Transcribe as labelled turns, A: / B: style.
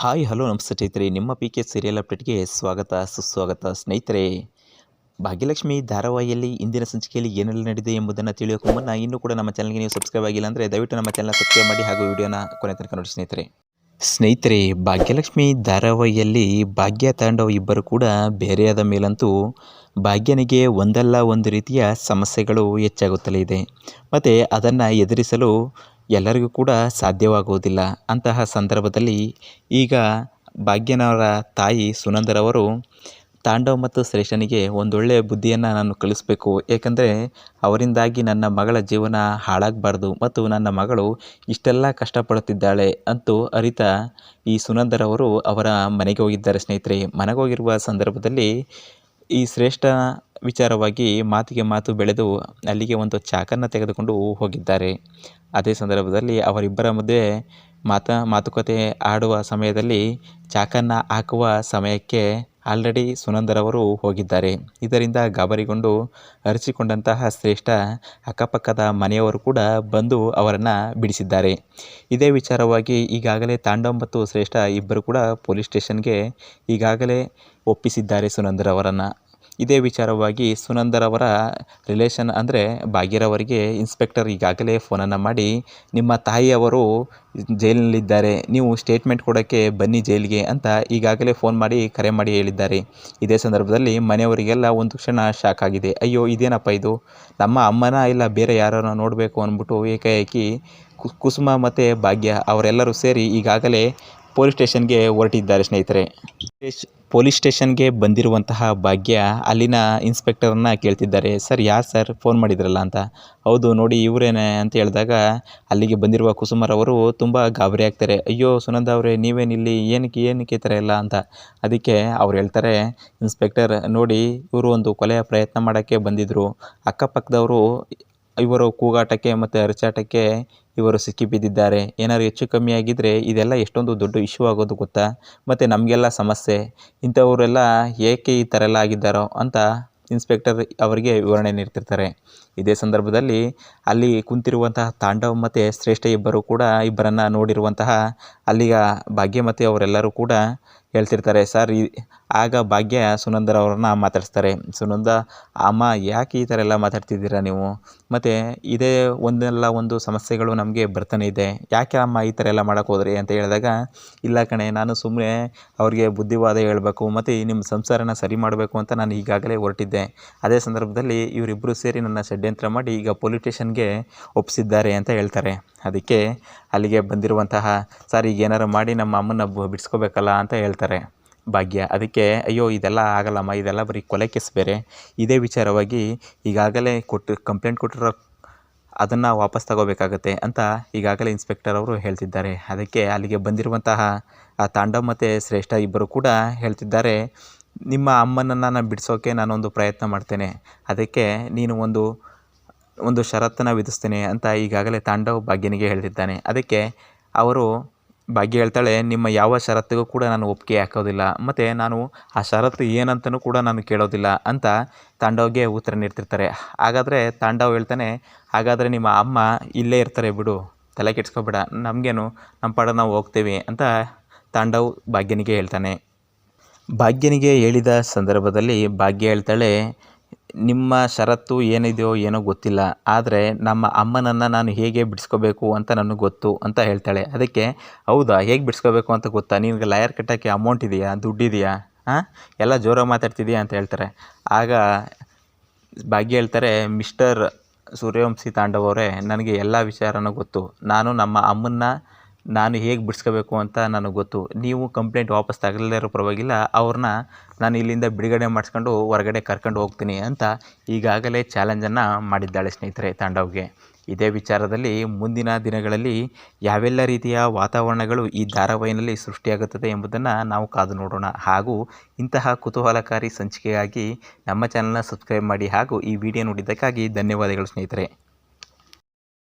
A: Hi, hello ನಮಸ್ತೆ ಸ್ನೇಹಿತರೆ. ನಿಮ್ಮ ಪಿ ಕೆ ಸೀರಿಯಲ್ ಅಪ್ಡೇಟ್ಗೆ ಸ್ವಾಗತ, ಸುಸ್ವಾಗತ ಸ್ನೇಹಿತರೆ. ಭಾಗ್ಯಲಕ್ಷ್ಮಿ ಧಾರಾವಾಹಿಯಲ್ಲಿ ಇಂದಿನ ಸಂಚಿಕೆಯಲ್ಲಿ ಏನೆಲ್ಲ ನಡೆದಿದೆ ಎಂಬುದನ್ನು ತಿಳಿಯೋಕೆ ಮುನ್ನ ಇನ್ನೂ ಕೂಡ ನಮ್ಮ ಚಾನಲ್ಗೆ ನೀವು ಸಬ್ಸ್ಕ್ರೈಬ್ ಆಗಿಲ್ಲ ಅಂದರೆ ದಯವಿಟ್ಟು ನಮ್ಮ ಚಾನಲ್ ಸಬ್ಸ್ಕ್ರೈಬ್ ಮಾಡಿ ಹಾಗೂ ವಿಡಿಯೋನ ಕೊನೆ ತನಕ ನೋಡಿ ಸ್ನೇಹಿತರೆ. ಸ್ನೇಹಿತರೆ, ಭಾಗ್ಯಲಕ್ಷ್ಮಿ ಧಾರಾವಾಹಿಯಲ್ಲಿ ಭಾಗ್ಯ ತಾಂಡವ್ ಇಬ್ಬರು ಕೂಡ ಬೇರೆಯಾದ ಮೇಲಂತೂ ಭಾಗ್ಯನಿಗೆ ಒಂದಲ್ಲ ಒಂದು ರೀತಿಯ ಸಮಸ್ಯೆಗಳು ಹೆಚ್ಚಾಗುತ್ತಲೇ ಇದೆ. ಮತ್ತು ಅದನ್ನು ಎದುರಿಸಲು ಎಲ್ಲರಿಗೂ ಕೂಡ ಸಾಧ್ಯವಾಗುವುದಿಲ್ಲ. ಅಂತಹ ಸಂದರ್ಭದಲ್ಲಿ ಈಗ ಭಾಗ್ಯನವರ ತಾಯಿ ಸುನಂದರವರು ತಾಂಡವ ಮತ್ತು ಶ್ರೇಷ್ಠನಿಗೆ ಒಂದೊಳ್ಳೆಯ ಬುದ್ಧಿಯನ್ನು ನಾನು ಕಲಿಸಬೇಕು. ಏಕೆಂದರೆ ಅವರಿಂದಾಗಿ ನನ್ನ ಮಗಳ ಜೀವನ ಹಾಳಾಗಬಾರ್ದು ಮತ್ತು ನನ್ನ ಮಗಳು ಇಷ್ಟೆಲ್ಲ ಕಷ್ಟಪಡುತ್ತಿದ್ದಾಳೆ ಅಂತೂ ಅರಿತ ಈ ಸುನಂದರವರು ಅವರ ಮನೆಗೆ ಹೋಗಿದ್ದಾರೆ ಸ್ನೇಹಿತರೆ. ಮನೆಗೆ ಹೋಗಿರುವ ಸಂದರ್ಭದಲ್ಲಿ ಈ ಶ್ರೇಷ್ಠ ವಿಚಾರವಾಗಿ ಮಾತಿಗೆ ಮಾತು ಬೆಳೆದು ಅಲ್ಲಿಗೆ ಒಂದು ಚಾಕನ್ನು ತೆಗೆದುಕೊಂಡು ಹೋಗಿದ್ದಾರೆ. ಅದೇ ಸಂದರ್ಭದಲ್ಲಿ ಅವರಿಬ್ಬರ ಮಧ್ಯೆ ಮಾತ, ಮಾತುಕತೆ ಆಡುವ ಸಮಯದಲ್ಲಿ ಚಾಕನ್ನು ಹಾಕುವ ಸಮಯಕ್ಕೆ ಆಲ್ರೆಡಿ ಸುನಂದರವರು ಹೋಗಿದ್ದಾರೆ. ಇದರಿಂದ ಗಾಬರಿಗೊಂಡು ಅರಿಸಿಕೊಂಡಂತಹ ಶ್ರೇಷ್ಠ ಅಕ್ಕಪಕ್ಕದ ಮನೆಯವರು ಕೂಡ ಬಂದು ಅವರನ್ನು ಬಿಡಿಸಿದ್ದಾರೆ. ಇದೇ ವಿಚಾರವಾಗಿ ಈಗಾಗಲೇ ತಾಂಡವ್ ಮತ್ತು ಶ್ರೇಷ್ಠ ಇಬ್ಬರು ಕೂಡ ಪೊಲೀಸ್ ಸ್ಟೇಷನ್ಗೆ ಈಗಾಗಲೇ ಒಪ್ಪಿಸಿದ್ದಾರೆ ಸುನಂದರವರನ್ನು ಇದೇ ವಿಚಾರವಾಗಿ ಸುನಂದರವರ ರಿಲೇಷನ್ ಅಂದರೆ ಭಾಗ್ಯರವರಿಗೆ ಇನ್ಸ್ಪೆಕ್ಟರ್ ಈಗಾಗಲೇ ಫೋನನ್ನು ಮಾಡಿ, ನಿಮ್ಮ ತಾಯಿಯವರು ಜೈಲಿನಲ್ಲಿದ್ದಾರೆ, ನೀವು ಸ್ಟೇಟ್ಮೆಂಟ್ ಕೊಡೋಕ್ಕೆ ಬನ್ನಿ ಜೈಲಿಗೆ ಅಂತ ಈಗಾಗಲೇ ಫೋನ್ ಮಾಡಿ ಕರೆ ಮಾಡಿ ಹೇಳಿದ್ದಾರೆ. ಇದೇ ಸಂದರ್ಭದಲ್ಲಿ ಮನೆಯವರಿಗೆಲ್ಲ ಒಂದು ಕ್ಷಣ ಶಾಕ್ ಆಗಿದೆ. ಅಯ್ಯೋ, ಇದೇನಪ್ಪ ಇದು? ನಮ್ಮ ಅಮ್ಮನ ಇಲ್ಲ ಬೇರೆ ಯಾರನ್ನು ನೋಡಬೇಕು ಅಂದ್ಬಿಟ್ಟು ಏಕಾಏಕಿ ಕುಸುಮ ಮತ್ತು ಭಾಗ್ಯ ಅವರೆಲ್ಲರೂ ಸೇರಿ ಈಗಾಗಲೇ ಪೊಲೀಸ್ ಸ್ಟೇಷನ್ಗೆ ಹೊರಟಿದ್ದಾರೆ ಸ್ನೇಹಿತರೆ. ಪೊಲೀಸ್ ಸ್ಟೇಷನ್ಗೆ ಬಂದಿರುವಂತಹ ಭಾಗ್ಯ ಅಲ್ಲಿನ ಇನ್ಸ್ಪೆಕ್ಟರನ್ನ ಕೇಳ್ತಿದ್ದಾರೆ. ಸರ್, ಯಾರು ಸರ್? ಫೋನ್ ಮಾಡಿದ್ರಲ್ಲ ಅಂತ. ಹೌದು, ನೋಡಿ ಇವರೇನೆ ಅಂತ ಹೇಳಿದಾಗ ಅಲ್ಲಿಗೆ ಬಂದಿರುವ ಕುಸುಮರವರು ತುಂಬ ಗಾಬರಿ ಆಗ್ತಾರೆ. ಅಯ್ಯೋ, ಸುನಂದ ಅವರೇ ನೀವೇನಿಲ್ಲಿ ಏನಕ್ಕೆ ಏನಕ್ಕೆ ಈ ಥರ ಇಲ್ಲ ಅಂತ. ಅದಕ್ಕೆ ಅವ್ರು ಹೇಳ್ತಾರೆ, ಇನ್ಸ್ಪೆಕ್ಟರ್, ನೋಡಿ ಇವರು ಒಂದು ಕೊಲೆಯ ಪ್ರಯತ್ನ ಮಾಡೋಕ್ಕೆ ಬಂದಿದ್ದರು ಅಕ್ಕಪಕ್ಕದವರು ಇವರು ಕೂಗಾಟಕ್ಕೆ ಮತ್ತು ಅರಚಾಟಕ್ಕೆ ಇವರು ಸಿಕ್ಕಿಬಿದ್ದಿದ್ದಾರೆ ಏನಾದ್ರು ಹೆಚ್ಚು ಕಮ್ಮಿ ಆಗಿದ್ದರೆ ಇದೆಲ್ಲ ಎಷ್ಟೊಂದು ದೊಡ್ಡ ಇಶ್ಯೂ ಆಗೋದು ಗೊತ್ತಾ? ಮತ್ತು ನಮಗೆಲ್ಲ ಸಮಸ್ಯೆ. ಇಂಥವರೆಲ್ಲ ಏಕೆ ಈ ಥರ ಎಲ್ಲ ಆಗಿದ್ದಾರೋ ಅಂತ ಇನ್ಸ್ಪೆಕ್ಟರ್ ಅವರಿಗೆ ವಿವರಣೆ ನೀಡ್ತಿರ್ತಾರೆ. ಇದೇ ಸಂದರ್ಭದಲ್ಲಿ ಅಲ್ಲಿ ಕುಂತಿರುವಂತಹ ತಾಂಡವ್ ಮತ್ತು ಶ್ರೇಷ್ಠ ಇಬ್ಬರು ಕೂಡ ಇಬ್ಬರನ್ನು ನೋಡಿರುವಂತಹ ಅಲ್ಲಿಗ ಭಾಗ್ಯಮತಿ ಅವರೆಲ್ಲರೂ ಕೂಡ ಹೇಳ್ತಿರ್ತಾರೆ, ಸರ್, ಈ ಆಗ ಭಾಗ್ಯ ಸುನಂದರ್ ಅವ್ರನ್ನ ಮಾತಾಡಿಸ್ತಾರೆ. ಸುನಂದ, ಅಮ್ಮ, ಯಾಕೆ ಈ ಥರ ಎಲ್ಲ ಮಾತಾಡ್ತಿದ್ದೀರಾ ನೀವು? ಮತ್ತು ಇದೇ ಒಂದಲ್ಲ ಒಂದು ಸಮಸ್ಯೆಗಳು ನಮಗೆ ಬರ್ತಾನೆ ಇದೆ. ಯಾಕೆ ಅಮ್ಮ ಈ ಥರ ಎಲ್ಲ ಮಾಡೋಕ್ಕೆ ಹೋದ್ರಿ? ಅಂತ ಹೇಳಿದಾಗ, ಇಲ್ಲ ಕಣೆ, ನಾನು ಸುಮ್ಮನೆ ಅವ್ರಿಗೆ ಬುದ್ಧಿವಾದ ಹೇಳಬೇಕು, ಮತ್ತು ನಿಮ್ಮ ಸಂಸಾರನ ಸರಿ ಮಾಡಬೇಕು ಅಂತ ನಾನು ಈಗಾಗಲೇ ಹೊರಟಿದ್ದೆ. ಅದೇ ಸಂದರ್ಭದಲ್ಲಿ ಇವರಿಬ್ಬರು ಸೇರಿ ನನ್ನ ಷಡ್ಯಂತ್ರ ಮಾಡಿ ಈಗ ಪೊಲೀಸ್ ಸ್ಟೇಷನ್ಗೆ ಒಪ್ಪಿಸಿದ್ದಾರೆ ಅಂತ ಹೇಳ್ತಾರೆ. ಅದಕ್ಕೆ ಅಲ್ಲಿಗೆ ಬಂದಿರುವಂತಹ, ಸರ್, ಈಗ ಏನಾರು ಮಾಡಿ ನಮ್ಮ ಅಮ್ಮನ ಬಿಡಿಸ್ಕೋಬೇಕಲ್ಲ? ಅಂತ ಹೇಳ್ತಾರೆ. ಭಾಗ್ಯ. ಅದಕ್ಕೆ, ಅಯ್ಯೋ, ಇದೆಲ್ಲ ಆಗಲ್ಲಮ್ಮ, ಇದೆಲ್ಲ ಬರೀ ಕೊಲೆ ಕೇಸ್ ಬೇರೆ. ಇದೇ ವಿಚಾರವಾಗಿ ಈಗಾಗಲೇ ಕೊಟ್ಟು, ಕಂಪ್ಲೇಂಟ್ ಕೊಟ್ಟಿರೋ ಅದನ್ನು ವಾಪಸ್ ತಗೋಬೇಕಾಗತ್ತೆ ಅಂತ ಈಗಾಗಲೇ ಇನ್ಸ್ಪೆಕ್ಟರ್ ಅವರು ಹೇಳ್ತಿದ್ದಾರೆ. ಅದಕ್ಕೆ ಅಲ್ಲಿಗೆ ಬಂದಿರುವಂತಹ ಆ ತಾಂಡವ್ ಮತ್ತು ಶ್ರೇಷ್ಠ ಇಬ್ಬರು ಕೂಡ ಹೇಳ್ತಿದ್ದಾರೆ, ನಿಮ್ಮ ಅಮ್ಮನನ್ನು ನಾನು ಬಿಡಿಸೋಕೆ ನಾನೊಂದು ಪ್ರಯತ್ನ ಮಾಡ್ತೇನೆ. ಅದಕ್ಕೆ ನೀನು ಒಂದು ಒಂದು ಷರತ್ತನ್ನು ವಿಧಿಸ್ತೇನೆ ಅಂತ ಈಗಾಗಲೇ ತಾಂಡವ್ ಭಾಗ್ಯನಿಗೆ ಹೇಳ್ತಿದ್ದಾನೆ. ಅದಕ್ಕೆ ಅವರು ಭಾಗ್ಯ ಹೇಳ್ತಾಳೆ, ನಿಮ್ಮ ಯಾವ ಷರತ್ತಿಗೂ ಕೂಡ ನಾನು ಒಪ್ಪಿಗೆ ಹಾಕೋದಿಲ್ಲ, ಮತ್ತು ನಾನು ಆ ಷರತ್ತು ಏನಂತನೂ ಕೂಡ ನಾನು ಕೇಳೋದಿಲ್ಲ ಅಂತ ತಾಂಡವ್ಗೆ ಉತ್ತರ ನೀಡ್ತಿರ್ತಾರೆ. ಹಾಗಾದರೆ ತಾಂಡವ್ ಹೇಳ್ತಾನೆ, ಹಾಗಾದರೆ ನಿಮ್ಮ ಅಮ್ಮ ಇಲ್ಲೇ ಇರ್ತಾರೆ ಬಿಡು, ತಲೆ ಕೆಡ್ಸ್ಕೊಬೇಡ, ನಮಗೇನು ನಮ್ಮ ಪಾಡ ನಾವು ಹೋಗ್ತೇವೆ ಅಂತ ತಾಂಡವ್ ಭಾಗ್ಯನಿಗೆ ಹೇಳ್ತಾನೆ. ಭಾಗ್ಯನಿಗೆ ಹೇಳಿದ ಸಂದರ್ಭದಲ್ಲಿ ಭಾಗ್ಯ ಹೇಳ್ತಾಳೆ ನಿಮ್ಮ ಷರತ್ತು ಏನಿದೆಯೋ ಏನೋ ಗೊತ್ತಿಲ್ಲ, ಆದರೆ ನಮ್ಮ ಅಮ್ಮನನ್ನು ನಾನು ಹೇಗೆ ಬಿಡಿಸ್ಕೋಬೇಕು ಅಂತ ನನಗೆ ಗೊತ್ತು ಅಂತ ಹೇಳ್ತಾಳೆ. ಅದಕ್ಕೆ, ಹೌದಾ, ಹೇಗೆ ಬಿಡಿಸ್ಕೋಬೇಕು ಅಂತ ಗೊತ್ತಾ? ನಿನಗೆ ಲಾಯರ್ ಕಟ್ಟೋಕ್ಕೆ ಅಮೌಂಟ್ ಇದೆಯಾ? ದುಡ್ಡಿದೆಯಾ ಹಾಂ ಎಲ್ಲ ಜೋರಾಗಿ ಮಾತಾಡ್ತಿದೆಯಾ ಅಂತ ಹೇಳ್ತಾರೆ. ಆಗ ಭಾಗ್ಯ ಹೇಳ್ತಾರೆ, ಮಿಸ್ಟರ್ ಸೂರ್ಯವಂಶಿ ತಾಂಡವರೇ, ನನಗೆ ಎಲ್ಲ ವಿಚಾರನೂ ಗೊತ್ತು. ನಾನು ನಮ್ಮ ಅಮ್ಮನ್ನ ನಾನು ಹೇಗೆ ಬಿಡಿಸ್ಕೋಬೇಕು ಅಂತ ನನಗೆ ಗೊತ್ತು. ನೀವು ಕಂಪ್ಲೇಂಟ್ ವಾಪಸ್ ತಗೊಳ್ಳದೇ ಇರೋ ಪರವಾಗಿಲ್ಲ ಅವ್ರನ್ನ ನಾನು ಇಲ್ಲಿಂದ ಬಿಡುಗಡೆ ಮಾಡಿಸ್ಕೊಂಡು ಹೊರಗಡೆ ಕರ್ಕೊಂಡು ಹೋಗ್ತೀನಿ ಅಂತ ಈಗಾಗಲೇ ಚಾಲೆಂಜನ್ನು ಮಾಡಿದ್ದಾಳೆ ಸ್ನೇಹಿತರೆ ತಾಂಡವ್ಗೆ. ಇದೇ ವಿಚಾರದಲ್ಲಿ ಮುಂದಿನ ದಿನಗಳಲ್ಲಿ ಯಾವೆಲ್ಲ ರೀತಿಯ ವಾತಾವರಣಗಳು ಈ ಧಾರಾವಾಹಿನಲ್ಲಿ ಸೃಷ್ಟಿಯಾಗುತ್ತದೆ ಎಂಬುದನ್ನು ನಾವು ಕಾದು ನೋಡೋಣ. ಹಾಗೂ ಇಂತಹ ಕುತೂಹಲಕಾರಿ ಸಂಚಿಕೆಗಾಗಿ ನಮ್ಮ ಚಾನಲ್ನ ಸಬ್ಸ್ಕ್ರೈಬ್ ಮಾಡಿ ಹಾಗೂ ಈ ವಿಡಿಯೋ ನೋಡಿದ್ದಕ್ಕಾಗಿ ಧನ್ಯವಾದಗಳು ಸ್ನೇಹಿತರೆ.